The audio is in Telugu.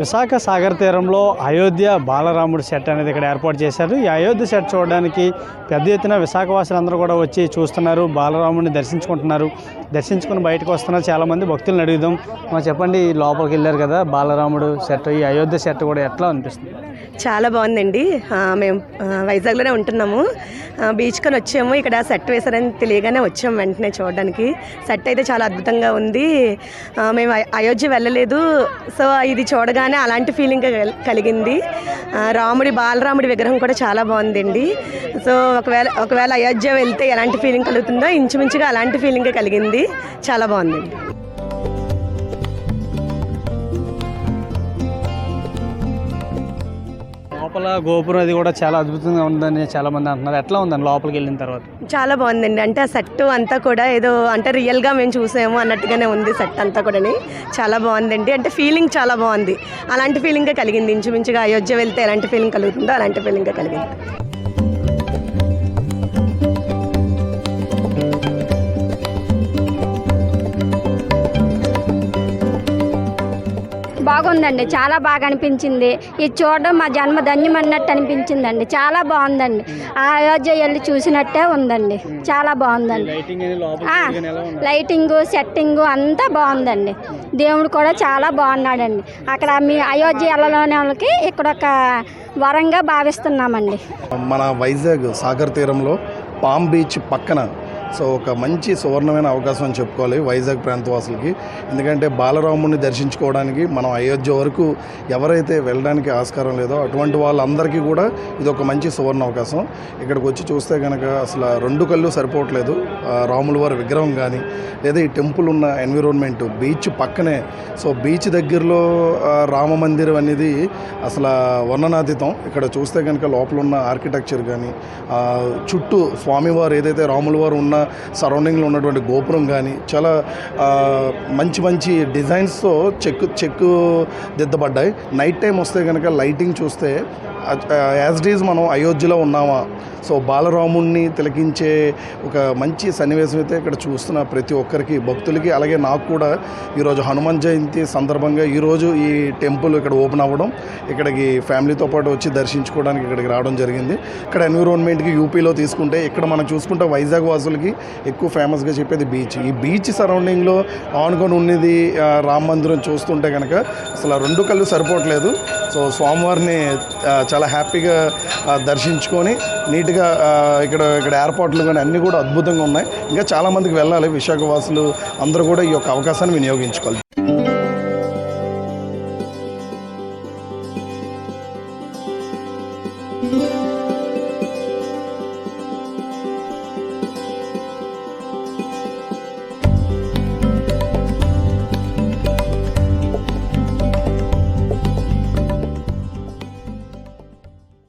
విశాఖ సాగర్ తీరంలో అయోధ్య బాలరాముడి సెట్ అనేది ఇక్కడ ఏర్పాటు చేశారు. ఈ అయోధ్య సెట్ చూడడానికి పెద్ద ఎత్తున విశాఖవాసులందరూ కూడా వచ్చి చూస్తున్నారు బాలరాముడిని దర్శించుకుంటున్నారు. దర్శించుకుని బయటకు వస్తున్నారు. చాలామంది భక్తులను అడుగుదాం. మా చెప్పండి ఈ లోపలికి వెళ్ళారు కదా బాలరాముడు సెట్ ఈ అయోధ్య సెట్ కూడా ఎట్లా అనిపిస్తుంది? చాలా బాగుందండి. మేము వైజాగ్లోనే ఉంటున్నాము. బీచ్ కొని వచ్చాము. ఇక్కడ సెట్ వేశారని తెలియగానే వచ్చాము వెంటనే చూడడానికి. సెట్ అయితే చాలా అద్భుతంగా ఉంది. మేము అయోధ్య వెళ్ళలేదు. సో ఇది చూడగానే అలాంటి ఫీలింగ్ కలిగింది. రాముడి బాలరాముడి విగ్రహం కూడా చాలా బాగుందండి. సో ఒకవేళ ఒకవేళ అయోధ్య వెళ్తే ఎలాంటి ఫీలింగ్ కలుగుతుందో ఇంచుమించుగా అలాంటి ఫీలింగ్ కలిగింది. చాలా బాగుందండి. లోపల గోపురం అది కూడా చాలా అద్భుతంగా ఉందని చాలా మంది అంటున్నారు. ఎట్లా ఉందండి లోపలికి వెళ్ళిన తర్వాత? చాలా బాగుందండి. అంటే ఆ సెట్ అంతా కూడా ఏదో అంటే రియల్గా మేము చూసాము అన్నట్టుగానే ఉంది సెట్ అంతా కూడా చాలా బాగుందండి. అంటే ఫీలింగ్ చాలా బాగుంది. అలాంటి ఫీలింగే కలిగింది. ఇంచుమించుగా అయోధ్య వెళ్తే ఎలాంటి ఫీలింగ్ కలుగుతుందో అలాంటి ఫీలింగే కలిగింది. బాగుందండి. చాలా బాగా అనిపించింది. ఇది చూడడం మా జన్మ ధన్యమన్నట్టు అనిపించిందండి. చాలా బాగుందండి. ఆ అయోధ్య వెళ్ళి చూసినట్టే ఉందండి. చాలా బాగుందండి. లైటింగ్ సెట్టింగ్ సెట్టింగు అంతా బాగుందండి. దేవుడు కూడా చాలా బాగున్నాడండి. అక్కడ మీ అయోధ్య వెళ్ళలోని వాళ్ళకి ఇక్కడ ఒక వరంగా భావిస్తున్నామండి. మన వైజాగ్ సాగర్ తీరంలో పామ్ బీచ్ పక్కన సో ఒక మంచి సువర్ణమైన అవకాశం అని చెప్పుకోవాలి వైజాగ్ ప్రాంతవాసులకి. ఎందుకంటే బాలరాముడిని దర్శించుకోవడానికి మనం అయోధ్య వరకు ఎవరైతే వెళ్ళడానికి ఆస్కారం లేదో అటువంటి వాళ్ళందరికీ కూడా ఇది ఒక మంచి సువర్ణ అవకాశం. ఇక్కడికి వచ్చి చూస్తే కనుక అసలు రెండు కళ్ళు సరిపోవట్లేదు. రాములవారి రాముల వారి విగ్రహం కానీ లేదా ఈ టెంపుల్ ఉన్న ఎన్విరాన్మెంట్ బీచ్ పక్కనే. సో బీచ్ దగ్గరలో రామ మందిరం అనేది అసలు వర్ణనాతీతం. ఇక్కడ చూస్తే కనుక లోపల ఉన్న ఆర్కిటెక్చర్ కానీ చుట్టూ స్వామివారు ఏదైతే రాముల వారు ఉన్న సరౌండింగ్లో ఉన్నటువంటి గోపురం కానీ చాలా మంచి మంచి డిజైన్స్తో చెక్కు చెక్కు దిద్దబడ్డాయి. నైట్ టైం వస్తే కనుక లైటింగ్ చూస్తే యాజ్ డీజ్ మనం అయోధ్యలో ఉన్నామా? సో బాలరాముణ్ణి తిలకించే ఒక మంచి సన్నివేశం అయితే ఇక్కడ చూస్తున్న ప్రతి ఒక్కరికి భక్తులకి అలాగే నాకు కూడా ఈరోజు హనుమాన్ జయంతి సందర్భంగా ఈరోజు ఈ టెంపుల్ ఇక్కడ ఓపెన్ అవ్వడం ఇక్కడికి ఫ్యామిలీతో పాటు వచ్చి దర్శించుకోవడానికి ఇక్కడికి రావడం జరిగింది. ఇక్కడ ఎన్విరాన్మెంట్కి యూపీలో తీసుకుంటే ఇక్కడ మనం చూసుకుంటే వైజాగ్ వాసులకి ఎక్కువ ఫేమస్గా చెప్పేది బీచ్. ఈ బీచ్ సరౌండింగ్లో ఆనుకొని ఉన్నది రామ మందిరం చూస్తుంటే కనుక అసలు రెండు కళ్ళు సరిపోవట్లేదు. సో స్వామివారిని చాలా హ్యాపీగా దర్శించుకొని నీట్గా ఇక్కడ ఇక్కడ ఏర్పాట్లు కానీ అన్నీ కూడా అద్భుతంగా ఉన్నాయి. ఇంకా చాలామందికి వెళ్ళాలి విశాఖవాసులు అందరూ కూడా ఈ యొక్క అవకాశాన్ని వినియోగించుకోవాలి.